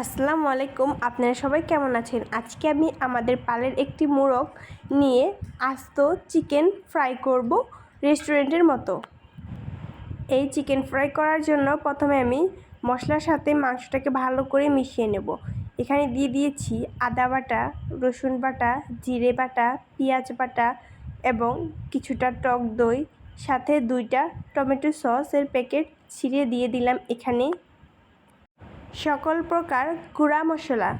আসসালামু আলাইকুম, আপনারা সবাই কেমন আছেন? আজকে আমি আমাদের পালের একটি মোরগ নিয়ে আস্ত চিকেন ফ্রাই করব রেস্টুরেন্টের মতো। এই চিকেন ফ্রাই করার জন্য প্রথমে আমি মশলার সাথে মাংসটাকে ভালো করে মিশিয়ে নেব। এখানে দিয়ে দিয়েছি আদা বাটা, রসুন বাটা, জিরে বাটা, পেঁয়াজ বাটা এবং কিছুটা টক দই, সাথে দুইটা টমেটো সসের প্যাকেট ছিঁড়ে দিয়ে দিলাম এখানে। সকল প্রকার গুঁড়া মশলা।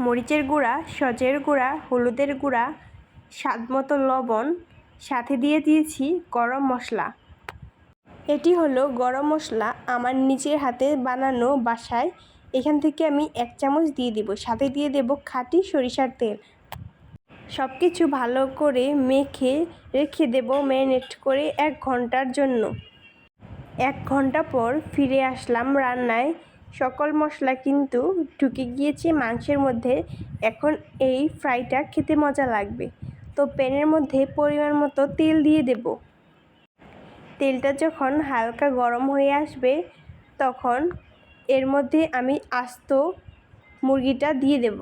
মরিচের গুঁড়া, সজের গুঁড়া, হলুদের গুঁড়া, স্বাদমতো লবণ, সাথে দিয়ে দিয়েছি গরম মশলা। এটি হলো গরম মশলা আমার নিজের হাতে বানানো বাসায়। এখান থেকে আমি এক চামচ দিয়ে দিব, সাথে দিয়ে দেব খাঁটি সরিষার তেল। সব কিছু ভালো করে মেখে রেখে দেব ম্যারিনেট করে এক ঘণ্টার জন্য। এক ঘণ্টা পর ফিরে আসলাম রান্নায়। সকল মশলা কিন্তু ঢুকে গিয়েছে মাংসের মধ্যে। এখন এই ফ্রাইটা খেতে মজা লাগবে। তো প্যানের মধ্যে পরিমাণ মতো তেল দিয়ে দেব। তেলটা যখন হালকা গরম হয়ে আসবে, তখন এর মধ্যে আমি আস্ত মুরগিটা দিয়ে দেব।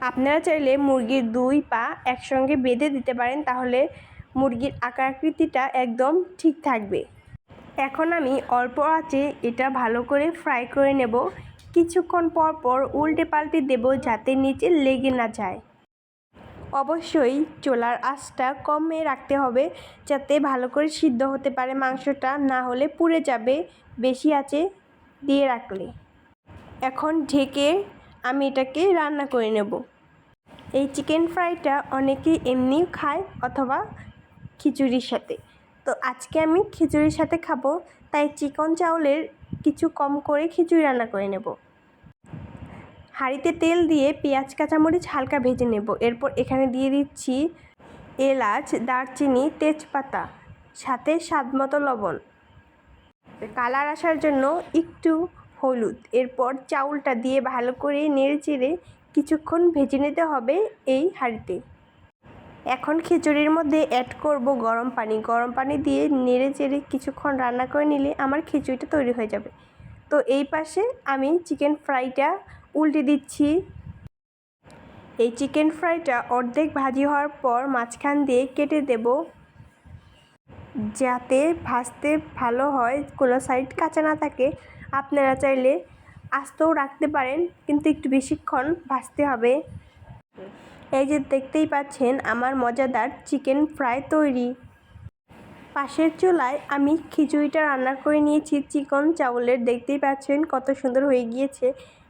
আপনারা চাইলে মুরগির দুই পা একসঙ্গে বেঁধে দিতে পারেন, তাহলে মুরগির আকার আকৃতিটা একদম ঠিক থাকবে। এখন আমি অল্প আঁচে এটা ভালো করে ফ্রাই করে নেব। কিছুক্ষণ পর পর উল্টে পাল্টে দেব যাতে নিচে লেগে না যায়। অবশ্যই চোলার আঁচটা কমে রাখতে হবে যাতে ভালো করে সিদ্ধ হতে পারে মাংসটা, না হলে পুড়ে যাবে বেশি আঁচে দিয়ে রাখলে। এখন ঢেকে আমি এটাকে রান্না করে নেব। এই চিকেন ফ্রাইটা অনেকেই এমনি খায় অথবা খিচুড়ির সাথে। তো আজকে আমি খিচুড়ির সাথে খাব, তাই চিকন চাউলের কিছু কম করে খিচুড়ি রান্না করে নেব। হাঁড়িতে তেল দিয়ে পেঁয়াজ, কাঁচামরিচ হালকা ভেজে নেব। এরপর এখানে দিয়ে দিচ্ছি এলাচ, দারচিনি, তেজপাতা, সাথে স্বাদ মতো লবণ। কালার আসার জন্য একটু হলুদ। এরপর চাউলটা দিয়ে ভালো করে নেড়ে চেড়ে কিছুক্ষণ ভেজে নিতে হবে এই হাঁড়িতে। এখন খিচুড়ির মধ্যে অ্যাড করব গরম পানি। গরম পানি দিয়ে নেড়ে চেড়ে কিছুক্ষণ রান্না করে নিলে আমার খিচুড়িটা তৈরি হয়ে যাবে। তো এই পাশে আমি চিকেন ফ্রাইটা উল্টে দিচ্ছি। এই চিকেন ফ্রাইটা অর্ধেক ভাজি হওয়ার পর মাঝখান দিয়ে কেটে দেব। যাতে ভাজতে ভালো হয়, কোনো সাইড কাঁচা না থাকে। আপনারা চাইলে আস্তেও রাখতে পারেন, কিন্তু একটু বেশিক্ষণ ভাজতে হবে। এই যে দেখতেই পাচ্ছেন আমার মজাদার চিকেন ফ্রাই তৈরি। পাশের চুলায় আমি খিচুড়িটা রান্না করে নিয়েছি, চিকন চাউলের। দেখতেই পাচ্ছেন কত সুন্দর হয়ে গিয়েছে।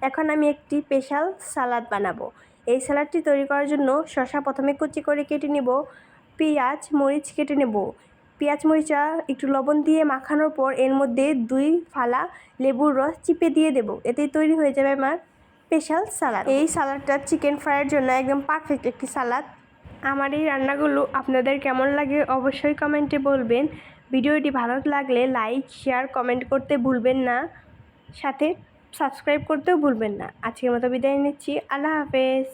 এখন আমি একটি স্পেশাল সালাদ বানাবো। এই সালাদটি তৈরি করার জন্য শশা প্রথমে কুচি করে কেটে নেব, পেঁয়াজ, মরিচ কেটে নেব। পেঁয়াজ মরিচা একটু লবণ দিয়ে মাখানোর পর এর মধ্যে দুই ফালা লেবুর রস চিপে দিয়ে দেব। এতেই তৈরি হয়ে যাবে আমার স্পেশাল সালাদ এই সালাদটা চিকেন ফ্রাইয়ের জন্য একদম পারফেক্ট একটি সালাদ। আমার এই রান্নাগুলো আপনাদের কেমন লাগে অবশ্যই কমেন্টে বলবেন। ভিডিওটি ভালো লাগলে লাইক শেয়ার কমেন্ট করতে ভুলবেন না। সাথে সাবস্ক্রাইব করতেও ভুলবেন না। আজকের মতো বিদায় নিচ্ছি। আল্লাহ হাফেজ।